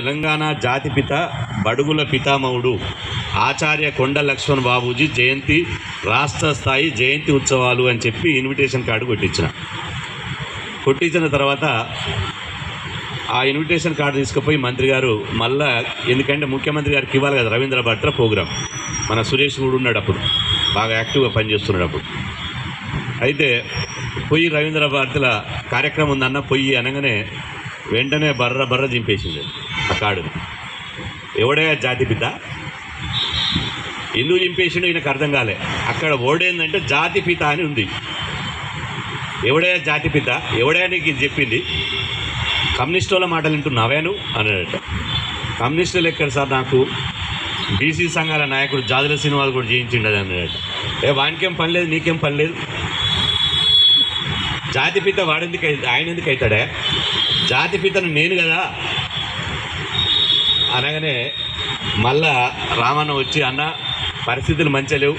తెలంగాణ జాతిపిత బడుగుల పితామహుడు ఆచార్య కొండ లక్ష్మణ్ బాబూజీ జయంతి రాష్ట్ర స్థాయి జయంతి ఉత్సవాలు అని చెప్పి ఇన్విటేషన్ కార్డు కొట్టించిన. కొట్టించిన తర్వాత ఆ ఇన్విటేషన్ కార్డు తీసుకుపోయి మంత్రి గారు మళ్ళా ఎందుకంటే ముఖ్యమంత్రి గారికి ఇవ్వాలి కదా రవీంద్ర భట్ర ప్రోగ్రాం. మన సురేష్ కూడా ఉన్నాడు అప్పుడు. బాగా యాక్టివ్గా పనిచేస్తున్నాడు అప్పుడు. అయితే పొయ్యి రవీంద్ర భారతిల కార్యక్రమం ఉందన్న పొయ్యి అనగానే వెంటనే బర్ర బర్ర దింపేసింది కాడు. ఎవడయ్యా జాతి పిత? ఎందుకు దింపేసిండో ఈయనకు అర్థం కాలే. అక్కడ ఓడేందంటే జాతిపిత అని ఉంది. ఎవడయ్య జాతి పిత? ఎవడే నీకు ఇది చెప్పింది? కమ్యూనిస్టుల మాటలు వింటున్నావేను అన్నాడట. కమ్యూనిస్టులు ఎక్కడ సార్ నాకు. బీసీ సంఘాల నాయకుడు జాదుల సినిమాలు కూడా జయించిండదు అన్నాడట. ఏ వానికేం పని లేదు నీకేం పని లేదు? జాతిపిత వాడెందుకు ఆయన ఎందుకు అవుతాడే జాతిపితను నేను కదా అనగానే మళ్ళా రామన్న వచ్చి అన్న పరిస్థితులు మంచిగా లేవు.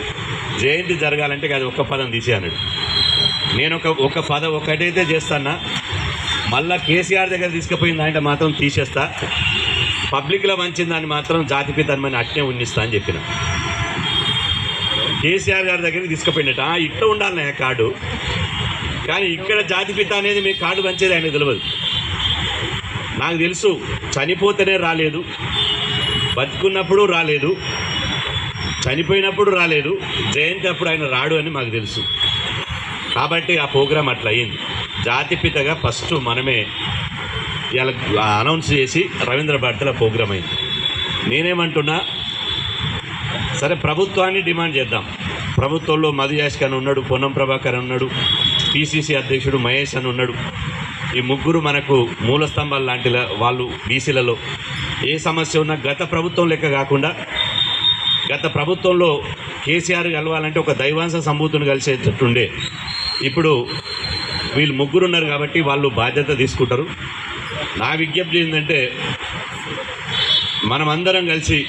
జయంతి జరగాలంటే అది ఒక్క పదం తీసేయన్నాడు నేను ఒక ఒక పదం ఒకటైతే చేస్తానా మళ్ళా కేసీఆర్ దగ్గర తీసుకుపోయిన దాంట్లో మాత్రం తీసేస్తా. పబ్లిక్లో మంచిందని మాత్రం జాతిపిత అని అట్నే ఉన్నిస్తా అని చెప్పిన. కేసీఆర్ గారి దగ్గరికి తీసుకుపోయినట్ట "ఆ, ఇట్లా ఉండాలి కార్డు కానీ ఇక్కడ జాతిపిత అనేది మీ కార్డు పంచేది ఆయన తెలియదు. నాకు తెలుసు చనిపోతేనే రాలేదు బతుకున్నప్పుడు రాలేదు చనిపోయినప్పుడు రాలేదు జయంతి అప్పుడు ఆయన రాడు అని మాకు తెలుసు. కాబట్టి ఆ ప్రోగ్రాం అట్లా అయింది జాతిపితగా ఫస్ట్ మనమే ఇలా అనౌన్స్ చేసి రవీంద్ర భారతిలో ప్రోగ్రాం అయింది. నేనేమంటున్నా సరే ప్రభుత్వాన్ని డిమాండ్ చేద్దాం. ప్రభుత్వంలో మధు యాష్క్ అని ఉన్నాడు పొన్నం ప్రభాకర్ అని ఉన్నాడు పిసిసి అధ్యక్షుడు మహేష్ అని ఉన్నాడు. ఈ ముగ్గురు మనకు మూల స్తంభాలు లాంటి వాళ్ళు బీసీలలో. ఏ సమస్య ఉన్నా గత ప్రభుత్వం లెక్క కాకుండా గత ప్రభుత్వంలో కేసీఆర్ కలవాలంటే ఒక దైవాంశ సంభూతిని కలిసేటట్టుండే. ఇప్పుడు వీళ్ళు ముగ్గురు ఉన్నారు కాబట్టి వాళ్ళు బాధ్యత తీసుకుంటారు. నా విజ్ఞప్తి ఏంటంటే మనమందరం కలిసి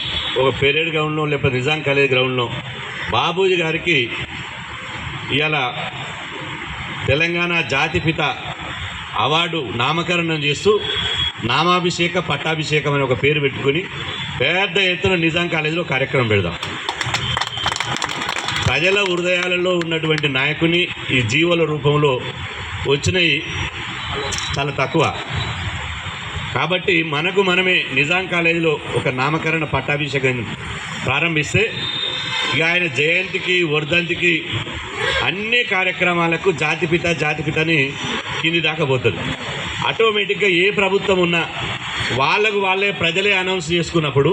ఒక పెరేడ్ గ్రౌండ్లో లేకపోతే నిజాం కాలేజ్ గ్రౌండ్లో బాబూజీ గారికి ఇవాళ తెలంగాణ జాతిపిత అవార్డు నామకరణం చేస్తూ నామాభిషేక పట్టాభిషేకం అని ఒక పేరు పెట్టుకొని పెద్ద ఎత్తున నిజాం కాలేజీలో కార్యక్రమం పెడదాం. ప్రజల హృదయాలలో ఉన్నటువంటి నాయకుని ఈ జీవుల రూపంలో వచ్చినవి చాలా తక్కువ. కాబట్టి మనకు మనమే నిజాం కాలేజీలో ఒక నామకరణ పట్టాభిషేకం ప్రారంభిస్తే ఇక ఆయన జయంతికి వర్ధంతికి అన్ని కార్యక్రమాలకు జాతిపిత జాతిపితని కింది దాకా పోతుంది. ఆటోమేటిక్గా ఏ ప్రభుత్వం ఉన్నా వాళ్ళకు వాళ్ళే ప్రజలే అనౌన్స్ చేసుకున్నప్పుడు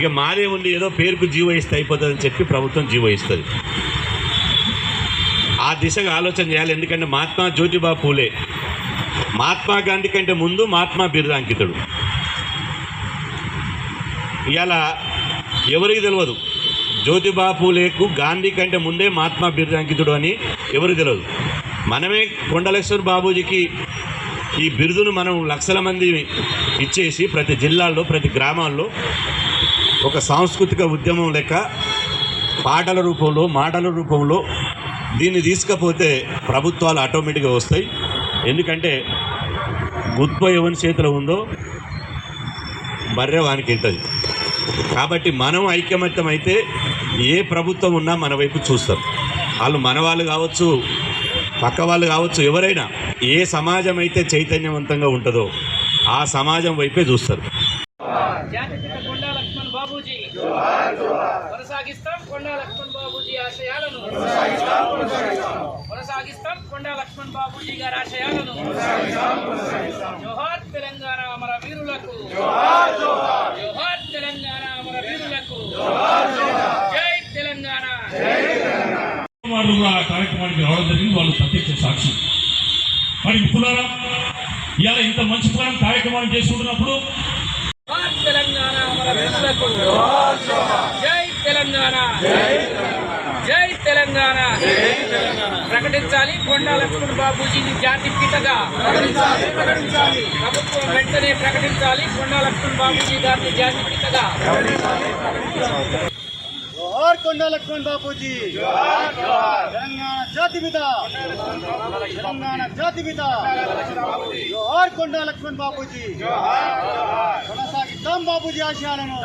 ఇక మాదేముంది ఏదో పేరుకు జీవో ఇస్తే అయిపోతుందని చెప్పి ప్రభుత్వం జీవో ఇస్తుంది. ఆ దిశగా ఆలోచన చేయాలి. ఎందుకంటే మహాత్మా జ్యోతిబా పూలే మహాత్మా గాంధీ కంటే ముందు మహాత్మా బిరుదాంకితుడు ఇవాళ ఎవరికి తెలియదు జ్యోతిబా పూలేకు గాంధీ కంటే ముందే మహాత్మా బిరుదాంకితుడు అని ఎవరికి తెలియదు మనమే కొండలేశ్వర్ బాబూజీకి ఈ బిరుదును మనం లక్షల మంది ఇచ్చేసి ప్రతి జిల్లాల్లో ప్రతి గ్రామాల్లో ఒక సాంస్కృతిక ఉద్యమం లెక్క పాటల రూపంలో మాటల రూపంలో దీన్ని తీసుకపోతే ప్రభుత్వాలు ఆటోమేటిక్గా వస్తాయి. ఎందుకంటే గుత్వ ఎవరి చేతిలో ఉందో బర్రె వానికి కాబట్టి మనం ఐక్యమత్యం అయితే ఏ ప్రభుత్వం ఉన్నా మన వైపు చూస్తారు. వాళ్ళు మన వాళ్ళు కావచ్చు పక్క వాళ్ళు కావచ్చు ఎవరైనా ఏ సమాజం అయితే చైతన్యవంతంగా ఉంటుందో ఆ సమాజం వైపే చూస్తారు. కొండా లక్ష్మణ్ బాబూజీ. కొనసాగిస్తాం కొండా లక్ష్మణ్ బాబూజీ ఆశయాలను. కొనసాగిస్తాం కొండా లక్ష్మణ్ బాబూజీ గారి ఆశయాలను జోహార్ తెలంగాణ అమర వీరులకు జోహార్ తెలంగాణ అమర వీరులకు జై తెలంగాణ వాళ్ళు కూడా ఆ కార్యక్రమానికి రావడం జరిగింది. వాళ్ళు ప్రత్యక్ష సాక్షి. మరి మిత్రులారా ఇవాళ ఇంత మంచి ప్లాన్ కార్యక్రమాన్ని చేసుకుంటున్నప్పుడు జై తెలంగాణ. జై తెలంగాణ. ప్రకటించాలి. కొండా లక్ష్మణ్ బాబూజీని జాతి పితగా ప్రభుత్వం వెంటనే ప్రకటించాలి. కొండా లక్ష్మణ్ బాబూజీ గారిని జాతి పితగా జోహార్ కొండ లక్ష్మణ్ బాపూజీ. తెలంగాణ జాతి పిత. తెలంగాణ జాతి పిత. జోహార్ కొండ లక్ష్మణ్ బాపూజీ. కొనసాగిద్దాం బాపూజీ ఆశయాలను.